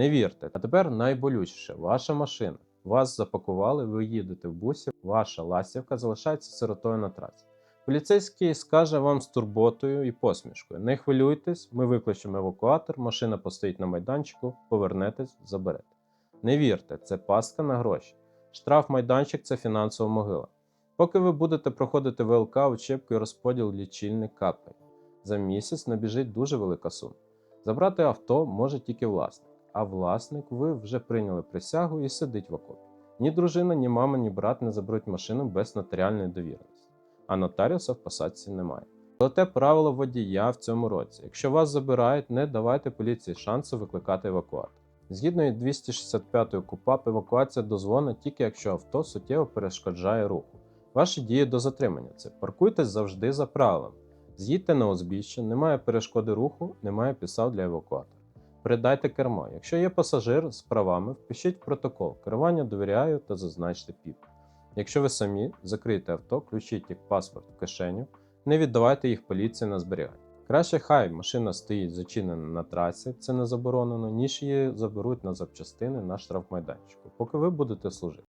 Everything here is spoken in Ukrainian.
Не вірте. А тепер найболючіше ваша машина. Вас запакували, ви їдете в бусі, ваша ластівка залишається сиротою на трасі. Поліцейський скаже вам з турботою і посмішкою: не хвилюйтесь, ми викличемо евакуатор, машина постоїть на майданчику, повернетесь, заберете. Не вірте, це пастка на гроші. Штраф майданчик це фінансова могила. Поки ви будете проходити ВЛК, учебку і розподіл лічильник капає. За місяць набіжить дуже велика сума. Забрати авто може тільки власник, а власник ви вже прийняли присягу і сидить в окопі. Ні дружина, ні мама, ні брат не заберуть машину без нотаріальної довіреності, а нотаріуса в посадці немає. Золоте правило водія в цьому році: якщо вас забирають, не давайте поліції шансу викликати евакуатор. Згідно із 265 КУПАП, евакуація дозволена тільки якщо авто суттєво перешкоджає руху. Ваші дії до затримання це паркуйтесь завжди за правилами. З'їдьте на узбіччя, немає перешкоди руху, немає підстав для евакуатора. Передайте кермо. Якщо є пасажир з правами, впишіть протокол. Керування довіряю та зазначте ПІП. Якщо ви самі, закрийте авто, включіть як паспорт в кишеню, не віддавайте їх поліції на зберігання. Краще хай машина стоїть зачинена на трасі, це не заборонено, ніж її заберуть на запчастини на штрафмайданчику, поки ви будете служити.